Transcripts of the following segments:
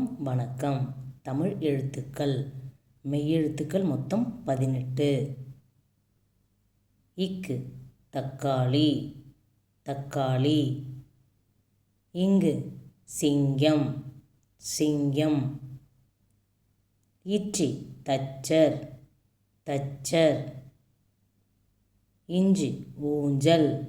வணக்கம். தமிழ் எழுத்துக்கள். மெய்யெழுத்துக்கள் மொத்தம் பதினெட்டு. இக்கு தக்காளி. தக்காளி. இங்கு சிங்கம். சிங்கம். இற்றி தச்சர். தச்சர். இஞ்சி ஊஞ்சல்.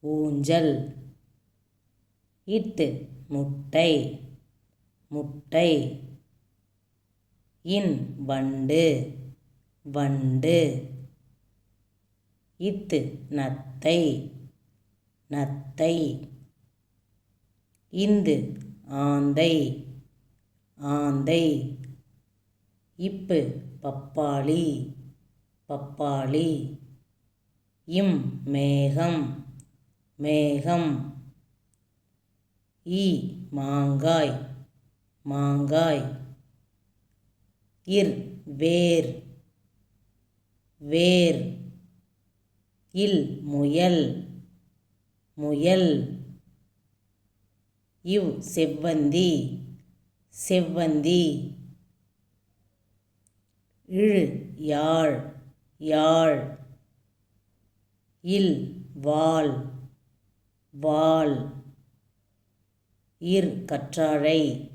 ஊஞ்சல். இட்டு முட்டை. முட்டை. இன் வண்டு. வண்டு. இத்து நத்தை. நத்தை. இந்து ஆந்தை. ஆந்தை. இப்பு பப்பாளி. பப்பாளி. இம் மேகம். மேகம். ஈ மாங்காய். மாங்காய். இர் வேர். வேர். இல் முயல். முயல். இவ் செவ்வந்தி. செவ்வந்தி. இழு யாழ். யாழ். இல் வாழ் வாள். இர் கற்றாழை.